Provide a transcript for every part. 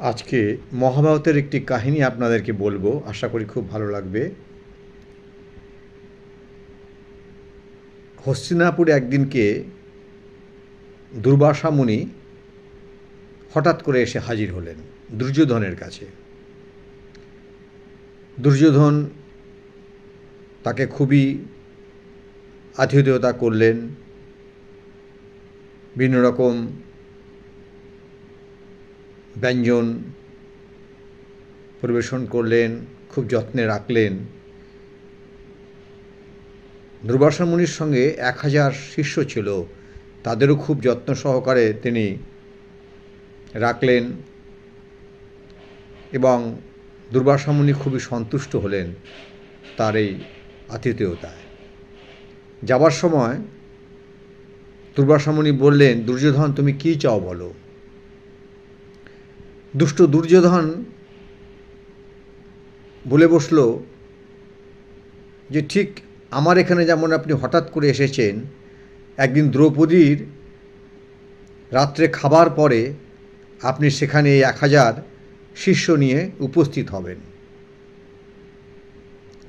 আজকে মহাভারতের একটি কাহিনী আপনাদেরকে বলব, আশা করি খুব ভালো লাগবে। হস্তিনাপুরে একদিনকে দুর্বাসা মুনি হঠাৎ করে এসে হাজির হলেন দুর্যোধনের কাছে। দুর্যোধন তাকে খুবই আতিথেয়তা করলেন, বিভিন্ন রকম ব্যঞ্জন পরিবেশন করলেন, খুব যত্নে রাখলেন। দুর্বাসা মুনির সঙ্গে এক হাজার শিষ্য ছিল। তাদেরও খুব যত্ন সহকারে তিনি রাখলেন এবং দুর্বাসা মুনি খুবই সন্তুষ্ট হলেন তার এই আতিথেয়তায়। যাবার সময় দুর্বাসা মুনি বললেন, দুর্যোধন, তুমি কী চাও বলো? দুষ্ট দুর্যোধন বলে বসল যে, ঠিক আমার এখানে যেমন আপনি হঠাৎ করে এসেছেন, একদিন দ্রৌপদীর রাত্রে খাবার পরে আপনি সেখানে এই এক হাজার শিষ্য নিয়ে উপস্থিত হবেন।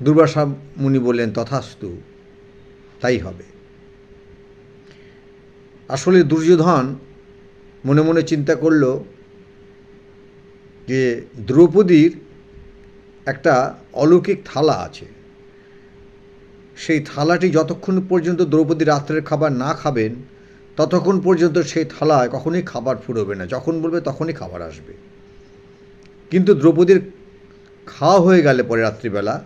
দুর্বাসা মুনি বললেন, তথাস্তু, তাই হবে। আসলে দুর্যোধন মনে মনে চিন্তা করল যে দ্রৌপদীর একটা অলৌকিক থালা আছে। সেই থালাটি যতক্ষণ পর্যন্ত দ্রৌপদী রাত্রের খাবার না খাবেন, ততক্ষণ পর্যন্ত সেই থালায় কখনোই খাবার ফুরোবে না। যখন বলবে তখনই খাবার আসবে। কিন্তু দ্রৌপদীর খাওয়া হয়ে গেলে পরে রাত্রিবেলা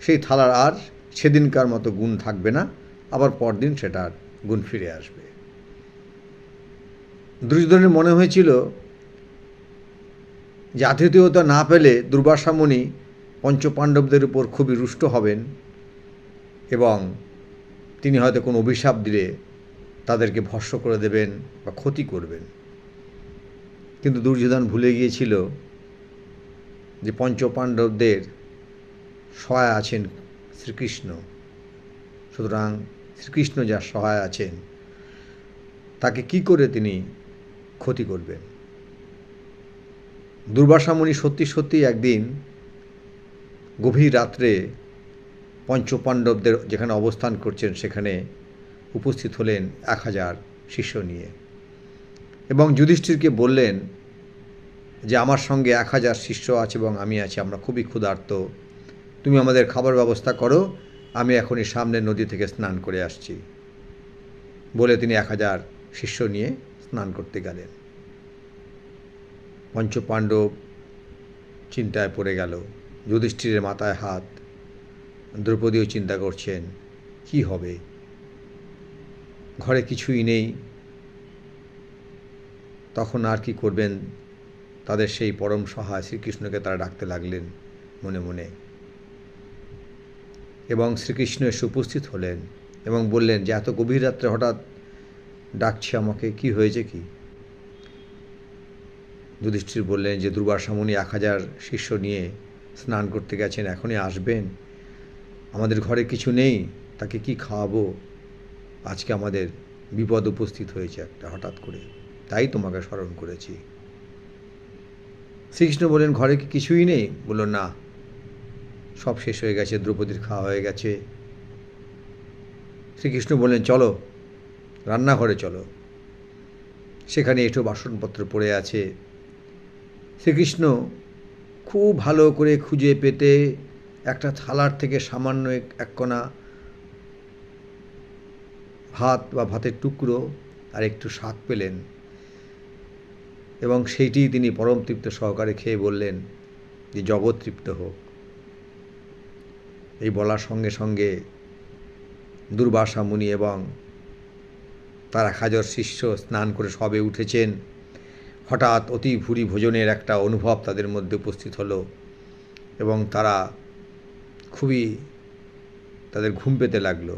সেই থালার আর সেদিনকার মতো গুণ থাকবে না, আবার পরদিন সেটার গুণ ফিরে আসবে। দুর্যোধনের মনে হয়েছিল যে আতিথেয়তা না পেলে দুর্বাসা মুনি পঞ্চপাণ্ডবদের উপর খুবই রুষ্ট হবেন এবং তিনি হয়তো কোনো অভিশাপ দিলে তাদেরকে ভস্য করে দেবেন বা ক্ষতি করবেন। কিন্তু দুর্যোধন ভুলে গিয়েছিল যে পঞ্চপাণ্ডবদের সহায় আছেন শ্রীকৃষ্ণ। সুতরাং শ্রীকৃষ্ণ যার সহায় আছেন, তাকে কি করে তিনি ক্ষতি করবেন? দুর্বাসামণি সত্যি সত্যি একদিন গভীর রাত্রে পঞ্চপাণ্ডবদের যেখানে অবস্থান করছেন, সেখানে উপস্থিত হলেন এক হাজার শিষ্য নিয়ে। এবং যুধিষ্ঠিরকে বললেন যে, আমার সঙ্গে এক হাজার শিষ্য আছে এবং আমি আছি, আমরা খুবই ক্ষুধার্ত। তুমি আমাদের খাবার ব্যবস্থা করো, আমি এখনই সামনে নদী থেকে স্নান করে আসছি। বলে তিনি এক হাজার শিষ্য নিয়ে স্নান করতে গেলেন। পঞ্চপাণ্ডব চিন্তায় পড়ে গেল। যুধিষ্ঠিরের মাথায় হাত। দ্রৌপদীও চিন্তা করছেন, কি হবে? ঘরে কিছুই নেই। তখন আর কি করবেন? তাদের সেই পরম সহায় শ্রীকৃষ্ণকে তারা ডাকতে লাগলেন মনে মনে। এবং শ্রীকৃষ্ণ এসে উপস্থিত হলেন এবং বললেন, যে এত গভীর রাত্রে হঠাৎ ডাকছে আমাকে, কি হয়েছে কি? যুধিষ্ঠির বললেন যে, দুর্বাসামুনি এক হাজার শিষ্য নিয়ে স্নান করতে গেছেন, এখনই আসবেন। আমাদের ঘরে কিছু নেই, তাকে কি খাওয়াবো? আজকে আমাদের বিপদ উপস্থিত হয়েছে একটা হঠাৎ করে। তাই তোমাকে স্মরণ করেছি। শ্রীকৃষ্ণ বললেন, ঘরে কি কিছুই নেই? বলল, না। সব শেষ হয়ে গেছে, দ্রৌপদীর খাওয়া হয়ে গেছে। শ্রীকৃষ্ণ বললেন, চলো, রান্নাঘরে চলো। সেখানে এঁটো বাসনপত্র পড়ে আছে। শ্রীকৃষ্ণ খুব ভালো করে খুঁজে পেতে একটা থালার থেকে সামান্য এক কোনা ভাত বা ভাতের টুকরো আর একটু শাক পেলেন এবং সেইটি তিনি পরম তৃপ্ত সহকারে খেয়ে বললেন, যে জগৎ তৃপ্ত হোক। এই বলার সঙ্গে সঙ্গে দুর্বাসা মুনি এবং তারা হাজার শিষ্য স্নান করে সবে উঠেছেন। হঠাৎ অতি ভুরি ভোজনের একটা অনুভব তাদের মধ্যে উপস্থিত হলো এবং তারা খুবই তাদের ঘুম পেতে লাগল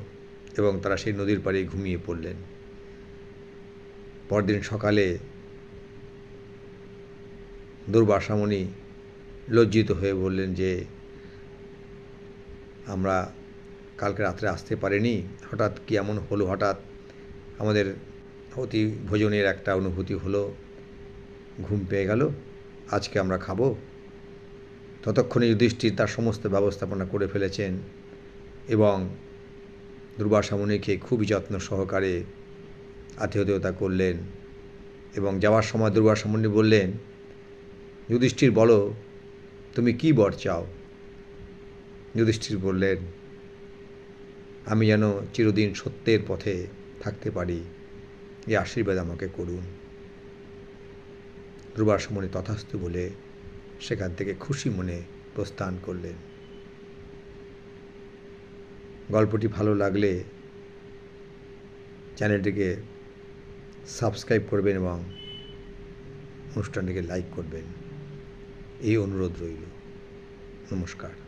এবং তারা সেই নদীর পাড়ে ঘুমিয়ে পড়লেন। পরদিন সকালে দুর্বাসামণি লজ্জিত হয়ে বললেন যে, আমরা কালকে রাত্রে আসতে পারিনি। হঠাৎ কি এমন হলো? হঠাৎ আমাদের অতি ভোজনের একটা অনুভূতি হলো। ঘুম পেয়ে গেল। আজকে আমরা খাব। ততক্ষণে যুধিষ্ঠির তার সমস্ত ব্যবস্থাপনা করে ফেলেছেন এবং দুর্বাসা মুনিকে খুবই যত্ন সহকারে আতিথেয়তা করলেন এবং যাওয়ার সময় দুর্বাসা মুনি বললেন, যুধিষ্ঠির, বলো, তুমি কি বর চাও? যুধিষ্ঠির বললেন, আমি যেন চিরদিন সত্যের পথে থাকতে পারি। এই আশীর্বাদ আমাকে করুন। দুর্বাসমণি তথাস্তু বলে সেখান থেকে খুশি মনে প্রস্থান করলেন। গল্পটি ভালো লাগলে চ্যানেলটিকে সাবস্ক্রাইব করবেন এবং অনুষ্ঠানটিকে লাইক করবেন। এই অনুরোধ রইল। নমস্কার।